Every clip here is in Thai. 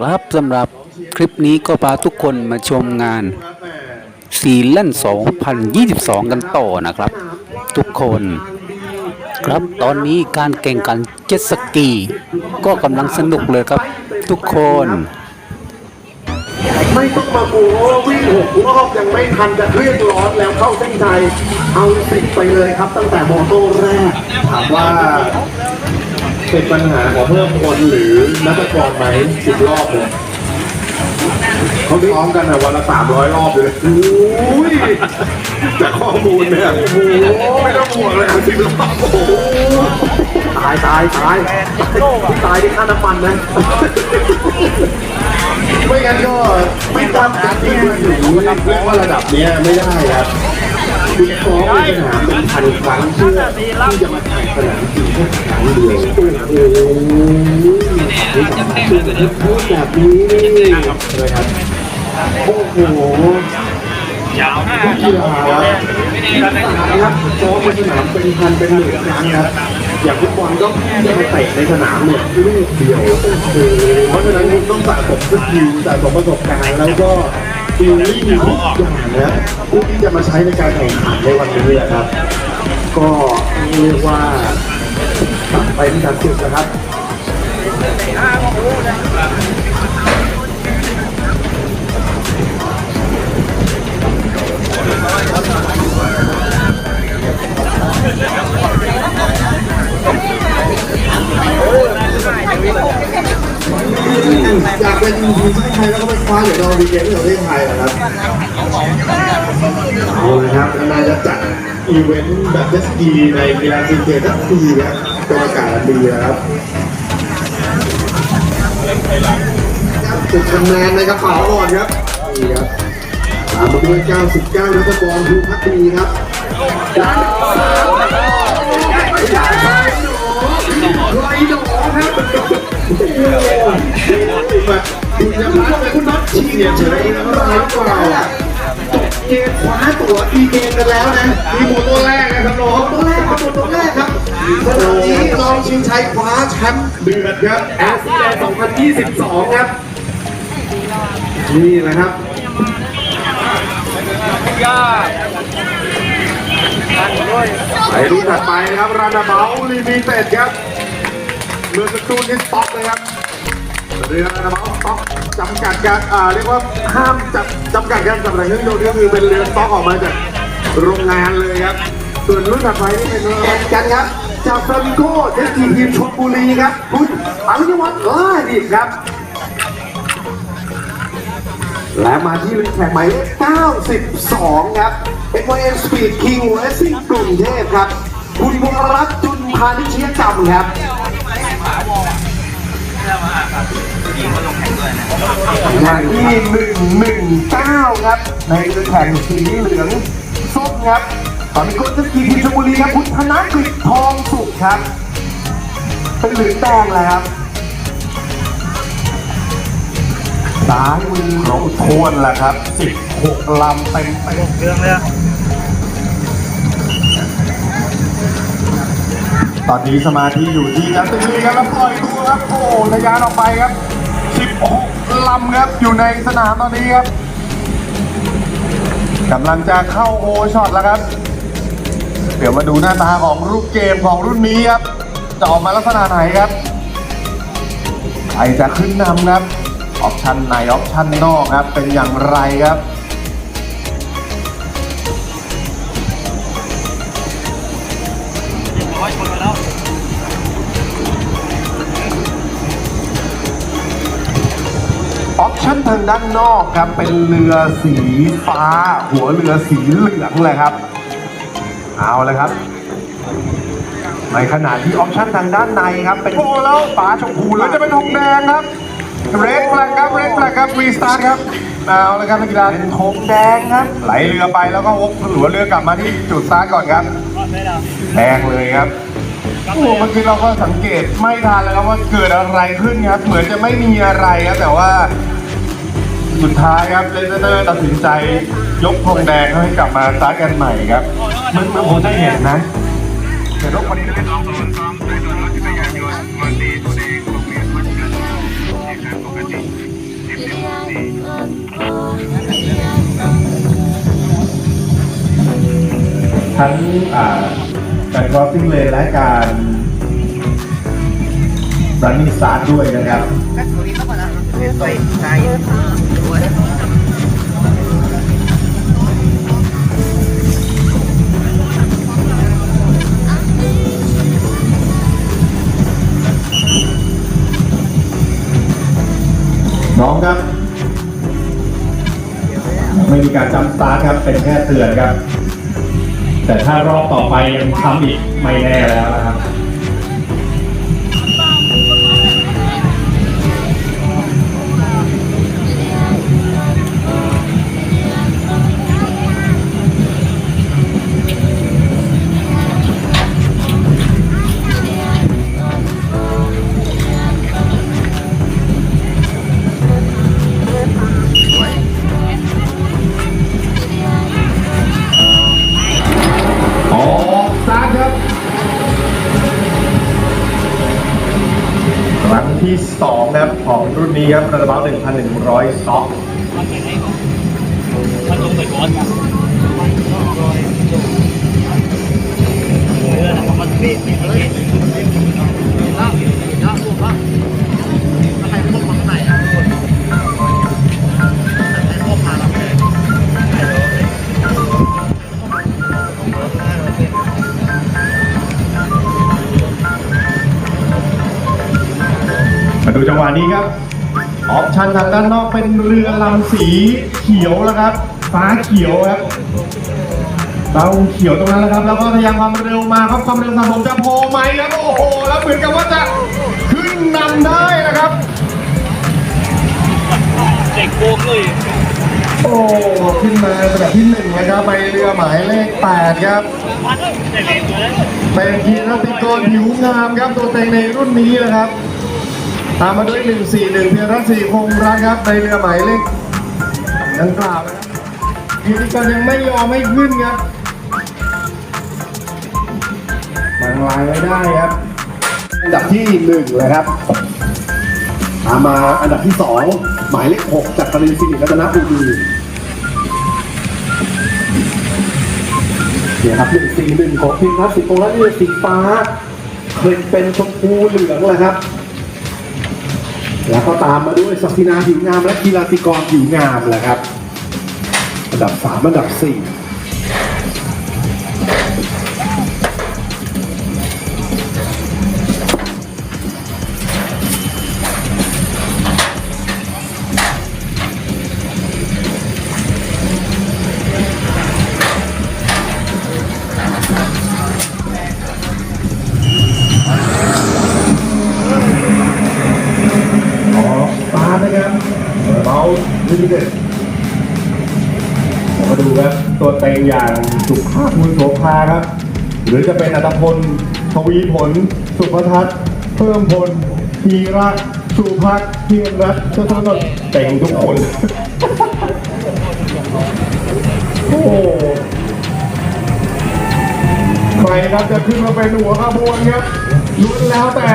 ครับสำหรับคลิปนี้ก็พาทุกคนมาชมงานซีลั่น2022 กันต่อนะครับ ทุกคน ครับตอนนี้การแข่งขันเจ็ตสกี ก็กำลังสนุกเลยครับ ทุกคน ไม่ต้องมากลัวว่าวิ่งหกรอบยังไม่ทันจะเรียกร้อนแล้วเข้าเส้นชัยเอาสิบไปเลยครับ ตั้งแต่โมโต้แรกถามว่า เป็นปัญหาของเพิ่มคนหรือนักกรไหมสิบรอบเลยเขาซ้อมกันอะวันละสามร้อยรอบเลยโอ้ยจากข้อมูลเนี่ยโอ้โหไม่ต้องห่วงเลยสิบรอบโอ้โหตายตายตายตายที่ค่าน้ำมันนะไม่งั้นก็ไม่ตามการที่มาถึงเรียกว่าระดับเนี้ยไม่ได้ครับ คุณฟ้องในสนามเป็นพันครั้งเพื่อที่จะมาแข่งสนามจริงแค่ครั้งเดียวโอ้โหพูดแบบนี้เลยครับโอ้โหยาวมากกีฬาครับฟ้องในสนามเป็นพันเป็นหมื่นครั้งครับอย่างฟุตบอลก็จะมาเตะในสนามเนี่ยลูกเดียวโอ้โหเพราะฉะนั้นคุณต้องสะสมสกิลสะสมประสบการณ์แล้วก็ ฟีลลิ่งทุกอย่างนะเพื่อที่จะมาใช้ในการแข่งขันในวันนี้แหละครับ ก็เรียกว่าตัดไปที่การฝึกนะครับอยากเป็นทีมชาติไทยแล้ว ก็ไปคว้าเหรียญรางวัลดีเกมที่ประเทศไทยเหรอครับเอาเลยครับนายจะจัดอีเวนต์แบบเจตสกีในกีฬาซีเกมทักทีครับเป็นอากาศดีนะครับจุดคะแนนในกระเป๋าก่อนครับนี่ครับตามมาด้วย 99นักบอลภูพักดีครับด้านสามไรหนอครับ คุณจะพาคุณน็อตชีเฉยๆร้ายกว่าจบเกมคว้าตั๋วอีเกมกันแล้วนะมีหมดตัวแรกนะครับน้องตัวแรกครับหมดตัวแรกครับสนามนี้ลองชิงชัยคว้าแชมป์เดือดครับแอสแลนด์2022 ครับ นี่แหละครับไปดูถัดไปนะครับรานาเบาลิมิเต็ดครับ เรือสตูนนี่สต็อกเลยครับเรือนาเบาสต็อกจำกัดการอ่าเรียกว่าห้ามจับจำกัดการจับแต่เครื่องยนต์ก็คือเป็นเรือสต็อกออกมาจากโรงงานเลยครับ ส่วนรุ่นถัดไปนี่เป็นแข่งกันครับจากฟลามิโก้เจสกีทีมชลบุรีครับคุณอภิวัตรเออดีครับและมาที่เรือแข่งหมายเลข92 ครับ FYN Speed King Racing กรุงเทพครับ คุณวรรัตน์จุนพานิชยกรรมครับ อย่างที่119ครับ ในเรือแข่งสีเหลืองส้มครับ ตอนนี้ก็จะกีทีมชลบุรีครับคุณธนกฤษทองสุขครับ เป็นเหลืองแดงเลยครับสายมือของทวนแหละครับ 16 ลำเต็มเต็มเครื่องเลย ตอนนี้สมาธิอยู่ที่จันทบุรีครับแล้วปล่อยตัวครับโอ้ทะยานออกไปครับ 16 ลำครับอยู่ในสนามตอนนี้ครับกำลังจะเข้าโอช็อตแล้วครับ เดี๋ยวมาดูหน้าตาของรูปเกมของรุ่นนี้ครับ จะออกมาลักษณะไหนครับใครจะขึ้นนำครับ ออปชันในออปชันนอกครับ เป็นอย่างไรครับ ออปชันทางด้านนอกครับเป็นเรือสีฟ้า หัวเรือสีเหลืองเลยครับ เอาเลยครับ ในขณะที่ออปชันทางด้านในครับ เป็นโอ้แล้วฟ้าชมพูแล้วจะเป็นธงแดงครับเรดแฟลกครับเรดแฟลกครับรีสตาร์ทครับเอาเลยครับนักกีฬาเป็นธงแดงครับ ไหลเรือไปแล้วก็วกหัวเรือกลับมาที่จุดสตาร์ทก่อนครับแดงเลยครับโอ้เมื่อกี้เราก็สังเกตไม่ทันเลยครับว่าเกิดอะไรขึ้นครับ เหมือนจะไม่มีอะไรครับแต่ว่า สุดท้ายครับเลสเตอร์ตัดสินใจยกธงแดงให้กลับมาซัากันใหม่ครับมึนมันผมจิเห็นนะแต่รบเป็กรานนต์วันึองขอเรียรทั้งการ crossing lane และการ running start ด้วยนะครับน้องครับ ไม่มีการจำสตาร์ทครับ เป็นแค่เตือนครับ แต่ถ้ารอบต่อไปยังทำอีกไม่แน่แล้ว ครับระดับ1,100ซ็อกมันลงไปก่อนนะเออมันเบรกเฮ้ยล่างล่างพวกว่าใครพวกมาข้างในอะใครพวกมาแล้วใครเลยมาดูจังหวะนี้ครับ ออปชันทางด้านนอกเป็นเรือลำสีเขียวแล้วครับ ฟ้าเขียวครับเราเขียวตรงนั้นแล้วครับ แล้วก็ทะยานความเร็วมาครับความเร็วสะสมจะพอไหมครับโอ้โหแล้วเหมือนกับว่าจะขึ้นนำได้นะครับเด็กโกงเลยโอ้ขึ้นมาเป็นอันดับที่หนึ่งนะครับไปเรือหมายเลขแปดครับได้เล่นเลยเป็นทีมรัติกรผิวงามครับตัวเต็งในรุ่นนี้นะครับ ตามมาด้วย 141 เพียรรัศรีคงรักครับในเรือหมายเลขดังกล่าวนะครับทีมกรยังไม่ยอมไม่ขึ้นครับบางลายไว้ได้ครับอันดับที่หนึ่งเลยครับตามมาอันดับที่สองหมายเลขหกจากปรินสิริรัตนบุรีเนี่ยครับหนึ่งสี่หนึ่งของทีมรัตน์ศรีคงรักนี่สีฟ้าเคยเป็นชมพูเหลืองเลยครับ แล้วก็ตามมาด้วยศักดินาผิวงามและกีฬาติกรผิวงามแหละครับ อันดับสามอันดับสี่ อย่างสุภาพบุญโสภาครับ หรือจะเป็นอัตพลทวีผล สุภทัศน์เพิ่มพลธีระสุภักเทียนรัตน์เจ้าทั้งหมดเต็งทุกคน โอ้ใครครับจะขึ้นมาเป็นหัวขบวนครับลุ้นแล้วแต่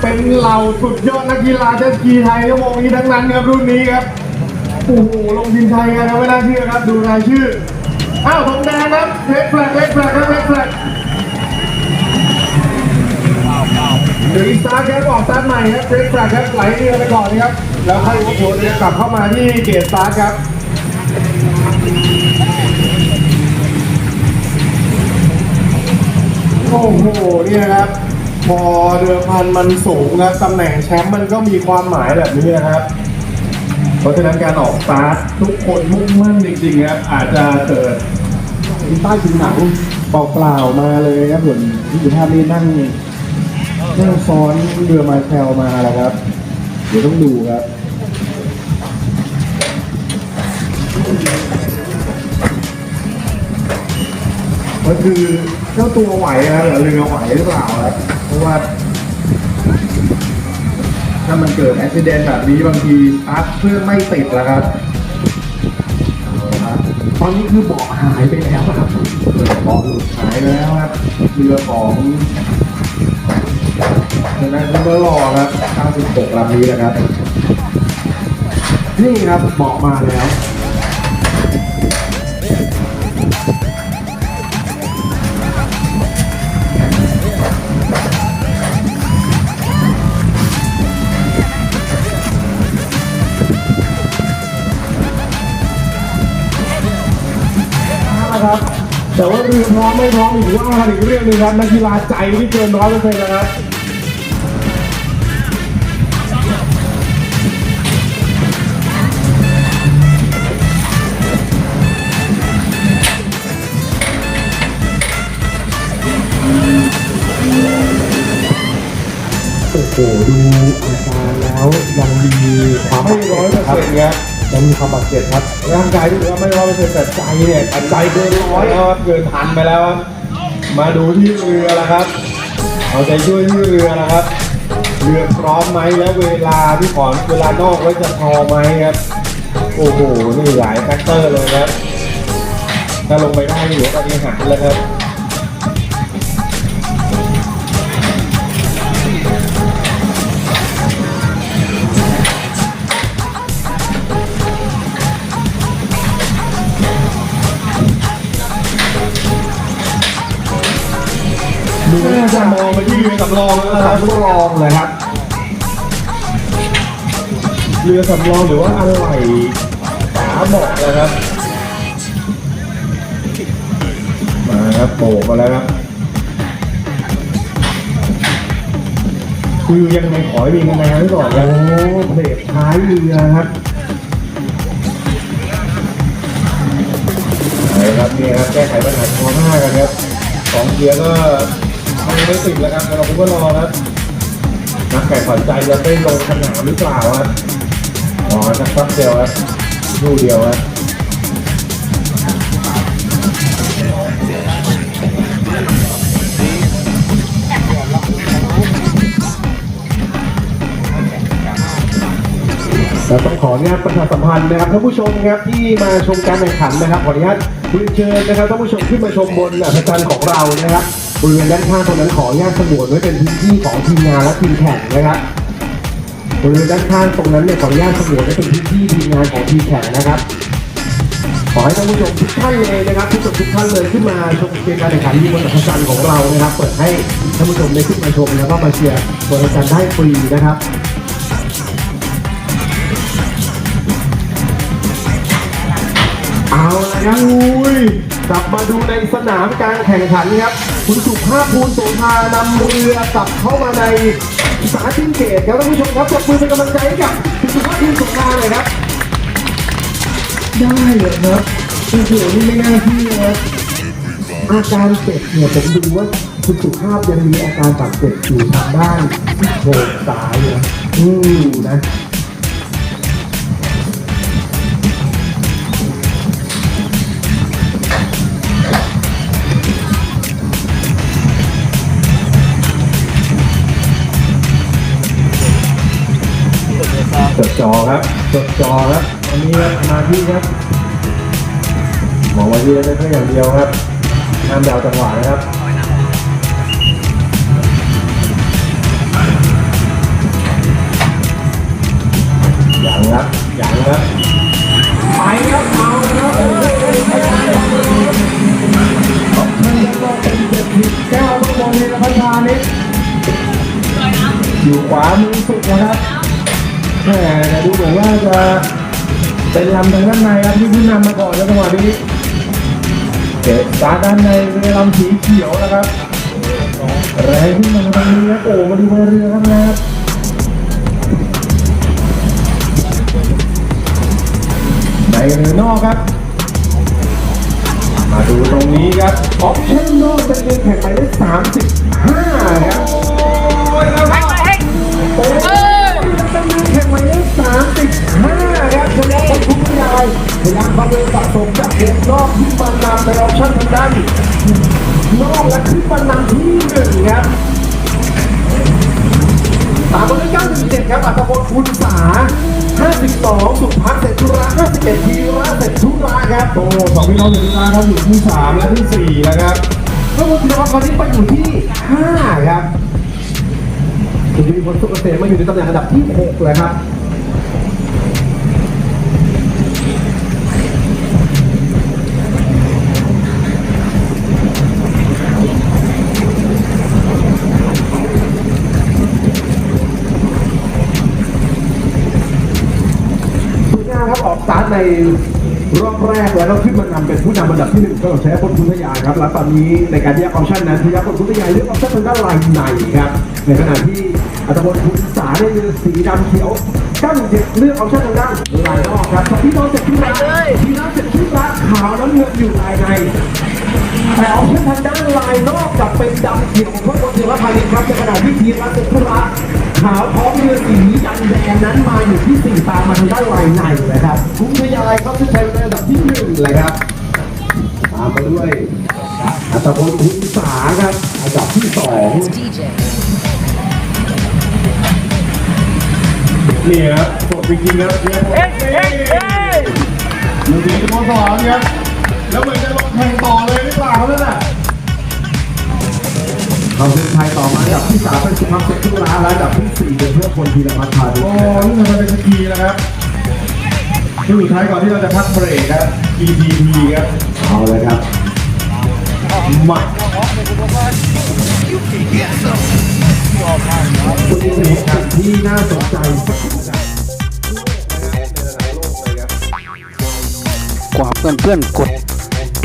เป็นเหล่าสุดยอดนักกีฬาเจ็ตสกีไทยชั่วโมงนี้ทั้งนั้นครับรุ่นนี้ครับ โอ้โหลงทีมไทยกันนะไม่น่าเชื่อครับ ดูรายชื่อ อ้าวผมแดงครับเล็กแฟลกเล็กแฟลกครับเล็กแฟลกเดี๋ยวอีกสตาร์ทครับออกสตาร์ทใหม่ครับเล็กแฟลกครับไหลเรือไปก่อนนะครับ แล้วค่อยโอ้โหจะกลับเข้ามาที่เกตสตาร์ทครับโอ้โหเนี่ยครับพอเรือพันมันสูงครับตำแหน่งแชมป์มันก็มีความหมายแบบนี้นะครับ เพราะฉะนั้นการออกสตาร์ททุกคนมุ่งมั่นจริงๆครับอาจจะเกิดใต้ผิวหนังเปล่าๆมาเลยครับส่วนที่อยู่ท่านี้นั่งนั่งซ้อนเรือมาแคลมาแล้วครับ เดี๋ยวต้องดูครับก็คือเจ้าตัวไหวนะหรือเรือไหวหรือเปล่าครับเพราะว่า ถ้ามันเกิดอุบิเหตุแบบนี้บางทีปั๊ดเครื่องไม่ติดแล้วครับตอนนี้คือเบาะหายไปแล้วครับเบาะหลุดหายไปแล้วครับเรือของทางด้านเบอร์ลอครับ96ลำนี้นะครับ นี่ครับเบาะมาแล้ว ครับ แต่ว่าเรือพร้อมไม่พร้อมอีกว่ากันอีกเรื่องหนึงครับนักกีฬาใจที่เกินร้อยเปอร์เซ็นต์นะครับโอ้โหดูอาการแล้วยังมีความไม่ร้อยเปอร์เซ็นต์ครับ ยังมีความบาดเจ็บครับ ร่างกายที่ถือว่าไม่ร้อยเปอร์เซ็นต์แต่ใจเนี่ยใจเกินร้อยแล้วครับเกินพันไปแล้วครับมาดูที่เรือแล้วครับ เอาใจช่วยที่เรือนะครับ เรือพร้อมไหมแล้วเวลาที่ขอนเวลานอกไว้จะพอไหมครับ โอ้โหนี่หลายแฟกเตอร์เลยครับ ถ้าลงไปได้นี่เหลือปฏิหารย์แล้วครับ ดูน่าจะมองไปที่เรือสำรองแล้วนะครับสำรองเลยครับ เรือสำรองหรือว่าอะไรฝาเบาะเลยครับ มาครับโบกมาแล้วครับคือยังไงขอให้มีคะแนนไว้ก่อนครับโอ้เบรกท้ายเรือครับไหนครับนี่ครับแก้ไขปัญหาเฉพาะหน้ากันครับสองเกียร์ก็ ไม่ไม่ติดแล้วครับเราก็รอครับนักแข่งขวัญใจจะได้ลงสนามหรือเปล่าครับรอสักแป๊บเดียวครับดูเดียวครับเราต้องขออนุญาตประชาสัมพันธ์นะครับท่านผู้ชมครับที่มาชมการแข่งขันนะครับขออนุญาตเรียนเชิญนะครับท่านผู้ชมขึ้นมาชมบนอัศจรรย์ของเรานะครับ บริเวณด้านข้างตรงนั้นขออนุญาตสงวนไว้เป็นพื้นที่ของทีมงานและทีมแข่งนะครับบริเวณด้านข้างตรงนั้นเนี่ยขออนุญาตสงวนไว้เป็นพื้นที่ทีมงานของทีมแข่งนะครับ ขอให้ท่านผู้ชมทุกท่านเลยนะครับทุกทุกท่านเลยขึ้นมาชมเกมการแข่งขันที่บนอัศจรรย์ของเรานะครับ เปิดให้ท่านผู้ชมได้ขึ้นมาชมแล้วก็มาเชียร์บนอัศจรรย์ได้ฟรีนะครับเอาละครับอุ้ย กลับมาดูในสนามการแข่งขันครับ คุณสุภาพภูลโสภานำเรือกลับเข้ามาในสาธิตเกตครับท่านผู้ชมครับจับมือเป็นกำลังใจให้กับคุณสุภาพภูลโสภาหน่อยครับ ได้เลยครับโอ้โหนี่ไม่น่าเชื่อครับอาการเจ็บเนี่ยผมดูว่าคุณสุภาพยังมีอาการบาดเจ็บอยู่ทางด้านโบกซ้ายนะอืมนะ จอครับจดจอครับอันนี้ครับสมาธิครับหมองไว้ที่ได้แค่อย่างเดียวครับห้ามเดาจังหวะนะครับ จะเป็นลำทางด้านในครับที่ขึ้นนำมาก่อนแล้วจังหวะนี้เกตสตาด้านในเป็นลำสีเขียวนะครับแรงขึ้นมาทางนี้ครับโอ้มาดูมาเรือครับนะครับในเรือนอกครับ มาดูตรงนี้ครับออปชั่นนอกเป็นเรือแข่งหมายเลขสามสิบห้าครับ พยายามความเร็วสะสมจากเกมนอกที่มานำในออปชั่นทางด้านนอกและขึ้นมานำที่หนึ่งครับตามมาด้วย97ครับอัตพลคุณสา52 สุพัฒน์เศรษฐุระ51ทีระเศรษฐุระครับโอ้สองพี่น้องเศรษฐุระครับอยู่ที่3และที่4แล้วครับแล้วคุณธีรวัตรตอนนี้ไปอยู่ที่ 5 ครับคุณมีพลสุกเกษมมาอยู่ในตำแหน่งอันดับที่ 6 เลยครับ คุณงามครับออก สตาร์ทในรอบแรกแล้วก็ขึ้นมานำเป็นผู้นำอันดับที่หนึ่งก็ใช้พลพุทธยาครับแล้วตอนนี้ในการแยกออปชั่นนั้นพยาพลพุทธยาเลือกออปชั่นทางด้านลายในครับในขณะที่อัตพลคุณสาได้เลือกสีดำเขียวกั้งเจ็ดเลือกออปชั่นทางด้านลายนอกครับพี่น้องเจ็ดที่รักพี่น้องเจ็ดที่รักขาวน้ำเงินอยู่ภายในแต่ออปชั่นทางด้านลายนอกกับเป็นดำเขียวของพวกคนเทวพาณิชย์ครับในขณะที่ทีมรักเจ็ดที่รัก ขาวท้องเรือสีดำแดงนั้นมาอยู่ที่สี่ตามมาทางด้านลายในนะครับคุณพยายเขาจะใช้ในอันดับที่หนึ่งเลยครับตามมาด้วยอัตพลคุณสาครับอันดับที่สอง DJ. นี่ครับสดจริงๆครับเนี่ยเฮ้ยเฮ้ยเฮ้ยมือดีสโมสรครับแล้วเหมือนจะลงแข่งต่อเลยหรือเปล่านั่นน่ะ เขาเป็นไทยต่อมาอันดับที่สามเป็นสุภาพเซตุลาและอันดับที่สี่เป็นเพื่อคนทีละพัฒนาโอ้นี่มันเป็นสกีนะครับที่สุดท้ายก่อนที่เราจะพักเบรกครับ EPP ครับ เอาเลยครับมาคุณเป็นสิ่งที่น่าสนใจสักครู่ครับกว่าเพื่อนๆกด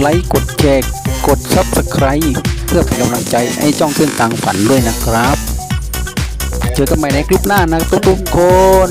ไลค์กดแชร์กด Subscribe เพื่อเป็นกำลังใจให้จ้องเส้นทางฝันด้วยนะครับ เจอกันใหม่ในคลิปหน้านะทุกๆคน